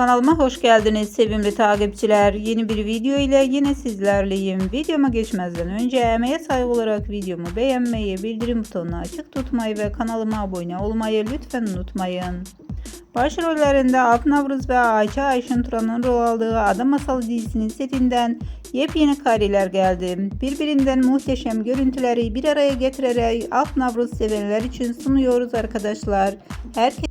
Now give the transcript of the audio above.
Kanalıma hoş geldiniz sevimli takipçiler. Yeni bir video ile yine sizlerleyim. Videoma geçmezden önce emeğe saygı olarak videomu beğenmeyi, bildirim butonunu açık tutmayı ve kanalıma abone olmayı lütfen unutmayın. Başrollerinde Altın Avruz ve Ayça Ayşin Turan'ın rol aldığı Adam Masalı dizisinin setinden yepyeni kareler geldi. Birbirinden muhteşem görüntüleri bir araya getirerek Altın Avruz sevenler için sunuyoruz arkadaşlar. Herkes